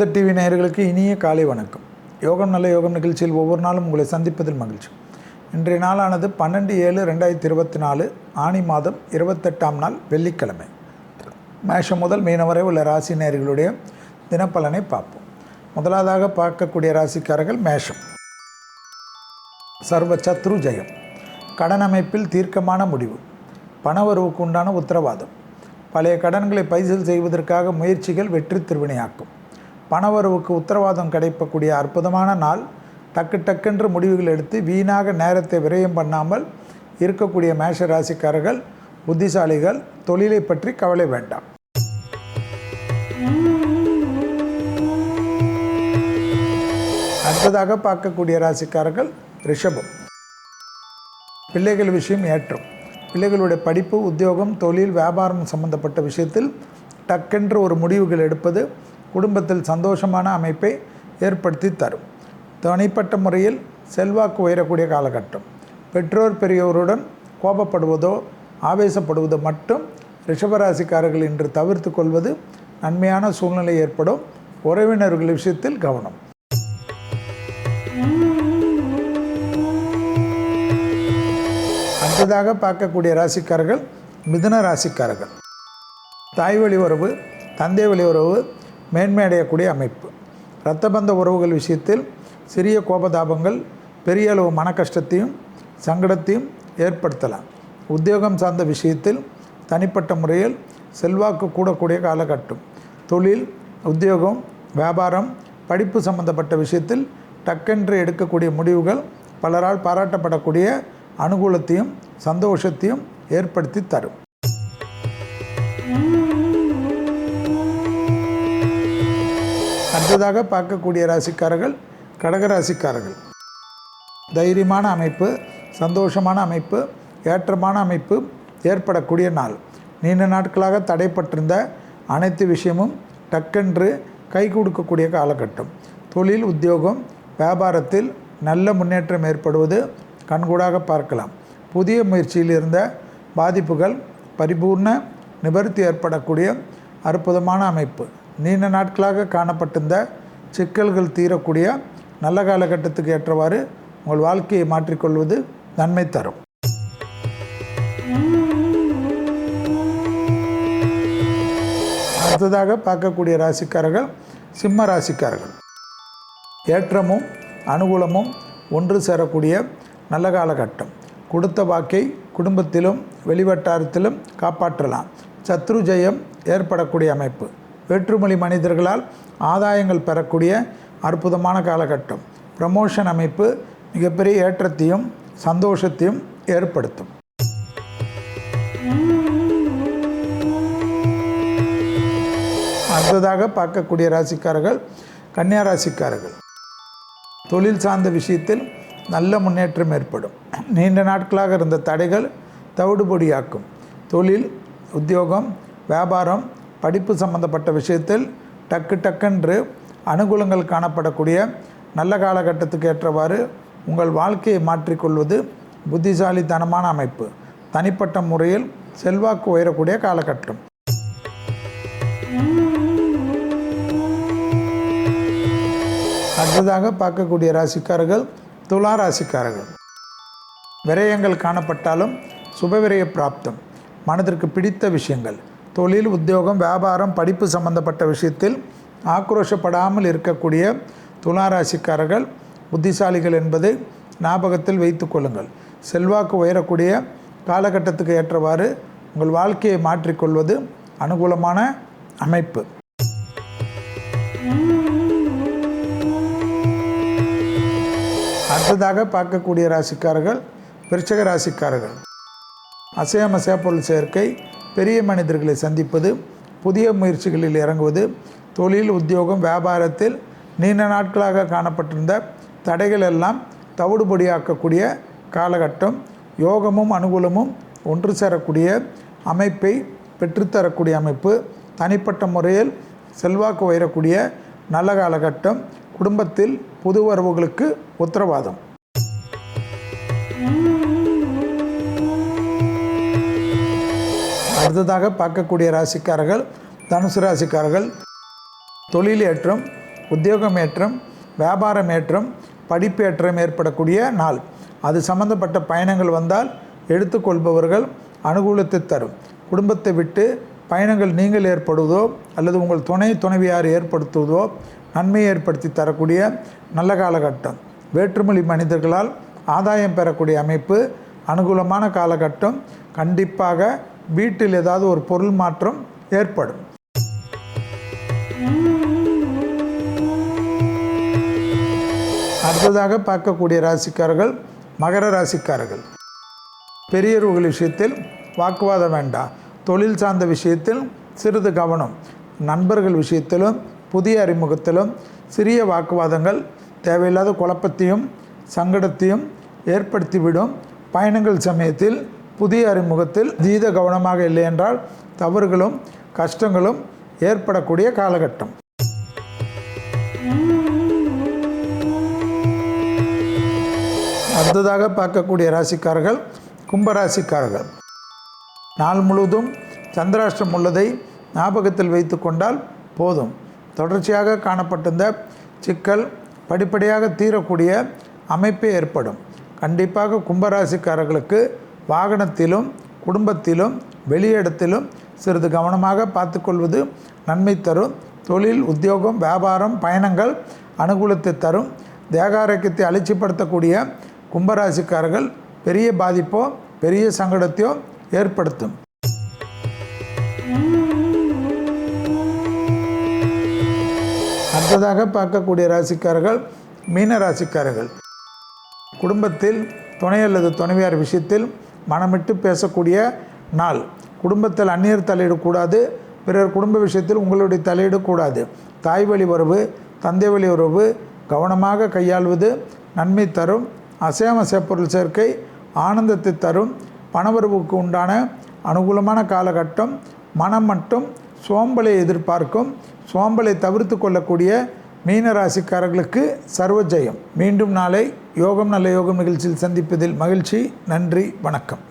அமுத டிவி நேயர்களுக்கு இனிய காலை வணக்கம். யோகம் நல்ல யோகம் நிகழ்ச்சியில் ஒவ்வொரு நாளும் உங்களை சந்திப்பதில் மகிழ்ச்சி. இன்றைய நாளானது பன்னெண்டு ஏழு ரெண்டாயிரத்தி இருபத்தி நாலு ஆனி மாதம் இருபத்தெட்டாம் நாள் வெள்ளிக்கிழமை. மேஷம் முதல் மீனம் வரை உள்ள ராசி நேயர்களுடைய தினப்பலனை பார்ப்போம். முதலாவதாக பார்க்கக்கூடிய ராசிக்காரர்கள் மேஷம். சர்வ சத்ரு ஜெயம். கடன் அமைப்பில் தீர்க்கமான முடிவு. பணவரவுக்கு உண்டான உத்தரவாதம். பழைய கடன்களை பைசல் செய்வதற்காக முயற்சிகள் வெற்றி திருவினையாக்கும். பணவரவுக்கு உத்தரவாதம் கிடைக்கக்கூடிய அற்புதமான நாள். டக்கு டக்கென்று முடிவுகள் எடுத்து வீணாக நேரத்தை விரயம் பண்ணாமல் இருக்கக்கூடிய மேஷ ராசிக்காரர்கள் புத்திசாலிகள் தொழிலை பற்றி கவலை வேண்டாம். அடுத்ததாக பார்க்கக்கூடிய ராசிக்காரர்கள் ரிஷபம். பிள்ளைகள் விஷயம் ஏற்றம். பிள்ளைகளுடைய படிப்பு உத்தியோகம் தொழில் வியாபாரம் சம்பந்தப்பட்ட விஷயத்தில் டக்கென்று ஒரு முடிவுகள் எடுப்பது குடும்பத்தில் சந்தோஷமான அமைப்பை ஏற்படுத்தி தரும். தனிப்பட்ட முறையில் செல்வாக்கு உயரக்கூடிய காலகட்டம். பெற்றோர் பெரியோருடன் கோபப்படுவதோ ஆவேசப்படுவதோ மட்டும் ரிஷபராசிக்காரர்கள் இன்று தவிர்த்து கொள்வது நன்மையான சூழ்நிலை ஏற்படும் உறவினர்கள் விஷயத்தில் கவனம். அடுத்ததாக பார்க்கக்கூடிய ராசிக்காரர்கள் மிதுன ராசிக்காரர்கள். தாய் வழி உறவு தந்தை வழி உறவு மேன்மை அடையக்கூடிய அமைப்பு. இரத்தபந்த உறவுகள் விஷயத்தில் சிறிய கோபதாபங்கள் பெரிய அளவு மன கஷ்டத்தையும் சங்கடத்தையும் ஏற்படுத்தலாம். உத்தியோகம் சார்ந்த விஷயத்தில் தனிப்பட்ட முறையில் செல்வாக்கு கூடக்கூடிய காலகட்டம். தொழில் உத்தியோகம் வியாபாரம் படிப்பு சம்பந்தப்பட்ட விஷயத்தில் டக்கென்று எடுக்கக்கூடிய முடிவுகள் பலரால் பாராட்டப்படக்கூடிய அனுகூலத்தையும் சந்தோஷத்தையும் ஏற்படுத்தி தரும். அடுத்ததாக பார்க்கக்கூடிய ராசிக்காரர்கள் கடகராசிக்காரர்கள் தைரியமான அமைப்பு சந்தோஷமான அமைப்பு ஏற்றமான அமைப்பு ஏற்படக்கூடிய நாள். நீண்ட நாட்களாக தடைப்பட்டிருந்த அனைத்து விஷயமும் டக்கென்று கை கொடுக்கக்கூடிய காலகட்டம். தொழில் உத்தியோகம் வியாபாரத்தில் நல்ல முன்னேற்றம் ஏற்படுவது கண்கூடாக பார்க்கலாம். புதிய முயற்சியில் இருந்த பாதிப்புகள் பரிபூர்ண நிவர்த்தி ஏற்படக்கூடிய அற்புதமான அமைப்பு. நீண்ட நாட்களாக காணப்பட்டிருந்த சிக்கல்கள் தீரக்கூடிய நல்ல காலகட்டத்துக்கு ஏற்றவாறு உங்கள் வாழ்க்கையை மாற்றிக்கொள்வது நன்மை தரும். அடுத்ததாக பார்க்கக்கூடிய ராசிக்காரர்கள் சிம்ம ராசிக்காரர்கள். ஏற்றமும் அனுகூலமும் ஒன்று சேரக்கூடிய நல்ல காலகட்டம். கொடுத்த வாக்கை குடும்பத்திலும் வெளிவட்டாரத்திலும் காப்பாற்றலாம். சத்ரு ஜெயம் ஏற்படக்கூடிய அமைப்பு. வேற்றுமொழி மனிதர்களால் ஆதாயங்கள் பெறக்கூடிய அற்புதமான காலகட்டம். ப்ரமோஷன் அமைப்பு மிகப்பெரிய ஏற்றத்தையும் சந்தோஷத்தையும் ஏற்படுத்தும். அடுத்ததாக பார்க்கக்கூடிய ராசிக்காரர்கள் கன்னியா ராசிக்காரர்கள். தொழில் சார்ந்த விஷயத்தில் நல்ல முன்னேற்றம் ஏற்படும். நீண்ட நாட்களாக இருந்த தடைகள் தவிடுபொடியாக்கும். தொழில் உத்தியோகம் வியாபாரம் படிப்பு சம்பந்தப்பட்ட விஷயத்தில் டக்கு டக்கென்று அனுகூலங்கள் காணப்படக்கூடிய நல்ல காலகட்டத்துக்கு ஏற்றவாறு உங்கள் வாழ்க்கையை மாற்றிக்கொள்வது புத்திசாலித்தனமான அமைப்பு. தனிப்பட்ட முறையில் செல்வாக்கு உயரக்கூடிய காலகட்டம். அடுத்ததாக பார்க்கக்கூடிய ராசிக்காரர்கள் துலா ராசிக்காரர்கள். விரயங்கள் காணப்பட்டாலும் சுபவிரய பிராப்தம் மனதிற்கு பிடித்த விஷயங்கள் தொழில் உத்தியோகம் வியாபாரம் படிப்பு சம்பந்தப்பட்ட விஷயத்தில் ஆக்ரோஷப்படாமல் இருக்கக்கூடிய துளாராசிக்காரர்கள் புத்திசாலிகள் என்பதை ஞாபகத்தில் வைத்து கொள்ளுங்கள். செல்வாக்கு உயரக்கூடிய காலகட்டத்துக்கு ஏற்றவாறு உங்கள் வாழ்க்கையை மாற்றிக்கொள்வது அனுகூலமான அமைப்பு. அடுத்ததாக பார்க்கக்கூடிய ராசிக்காரர்கள் விருச்சக ராசிக்காரர்கள். அசையமசைய பொருள் சேர்க்கை பெரிய மனிதர்களை சந்திப்பது புதிய முயற்சிகளில் இறங்குவது தொழில் உத்தியோகம் வியாபாரத்தில் நீண்ட நாட்களாக காணப்பட்டிருந்த தடைகள் எல்லாம் தவிடுபடியாக்கக்கூடிய காலகட்டம் யோகமும் அனுகூலமும் ஒன்று சேரக்கூடிய அமைப்பை பெற்றுத்தரக்கூடிய அமைப்பு தனிப்பட்ட முறையில் செல்வாக்கு உயரக்கூடிய நல்ல காலகட்டம் குடும்பத்தில் புது வரவுகளுக்கு உத்தரவாதம். அடுத்ததாக பார்க்கக்கூடிய ராசிக்காரர்கள் தனுசு ராசிக்காரர்கள் தொழில் ஏற்றம் உத்தியோகமேற்றம் வியாபாரமேற்றம் படிப்பேற்றம் ஏற்படக்கூடிய நாள். அது சம்பந்தப்பட்ட பயணங்கள் வந்தால் எடுத்துக்கொள்பவர்கள் அனுகூலத்தை தரும். குடும்பத்தை விட்டு பயணங்கள் நீங்கள் ஏற்படுவதோ அல்லது உங்கள் துணை துணைவியார் ஏற்படுத்துவதோ நன்மை ஏற்படுத்தி தரக்கூடிய நல்ல காலகட்டம். வேற்றுமொழி மனிதர்களால் ஆதாயம் பெறக்கூடிய அமைப்பு அனுகூலமான காலகட்டம். கண்டிப்பாக வீட்டில் ஏதாவது ஒரு பொருள் மாற்றம் ஏற்படும். அடுத்ததாக பார்க்கக்கூடிய ராசிக்காரர்கள் மகர ராசிக்காரர்கள். பெரியவர்கள் விஷயத்தில் வாக்குவாதம் வேண்டாம். தொழில் சார்ந்த விஷயத்தில் சிறிது கவனம். நண்பர்கள் விஷயத்திலும் புதிய அறிமுகத்திலும் சிறிய வாக்குவாதங்கள் தேவையில்லாத குழப்பத்தையும் சங்கடத்தையும் ஏற்படுத்திவிடும். பயணங்கள் சமயத்தில் புதிய அறிமுகத்தில் தீத கவனமாக இல்லை என்றால் தவறுகளும் கஷ்டங்களும் ஏற்படக்கூடிய காலகட்டம். அடுத்ததாக பார்க்கக்கூடிய ராசிக்காரர்கள் கும்பராசிக்காரர்கள். நாள் முழுவதும் சந்திராஷ்டம் உள்ளதை ஞாபகத்தில் வைத்து கொண்டால் போதும். தொடர்ச்சியாக காணப்பட்டிருந்த சிக்கல் படிப்படியாக தீரக்கூடிய அமைப்பே ஏற்படும். கண்டிப்பாக கும்பராசிக்காரர்களுக்கு வாகனத்திலும் குடும்பத்திலும் வெளியிடத்திலும் சிறிது கவனமாக பார்த்துக்கொள்வது நன்மை தரும். தொழில் உத்தியோகம் வியாபாரம் பயணங்கள் அனுகூலத்தை தரும். தேகாரோக்கியத்தை அலட்சிப்படுத்தக்கூடிய கும்பராசிக்காரர்கள் பெரிய பாதிப்போ பெரிய சங்கடத்தையோ ஏற்படுத்தும். அடுத்ததாக பார்க்கக்கூடிய ராசிக்காரர்கள் மீன ராசிக்காரர்கள் குடும்பத்தில் துணை அல்லது துணைவியார் விஷயத்தில் மனமிட்டு பேசக்கூடிய நாள். குடும்பத்தில் அந்நியர் தலையிடக்கூடாது பிறர் குடும்ப விஷயத்தில் உங்களுடைய தலையிடக்கூடாது. தாய் வழி உறவு தந்தை வழி உறவு கவனமாக கையாள்வது நன்மை தரும். அசையாமசை சேப்பொருள் சேர்க்கை ஆனந்தத்தை தரும். பணவரவுக்கு உண்டான அனுகூலமான காலகட்டம் மனம் மட்டும் சோம்பலை எதிர்பார்க்கும். சோம்பலை தவிர்த்து கொள்ளக்கூடிய மீன ராசிக்காரர்களுக்கு மீண்டும் நாளை யோகம் நல்ல யோகம் நிகழ்ச்சியில் சந்திப்பதில் மகிழ்ச்சி. நன்றி வணக்கம்.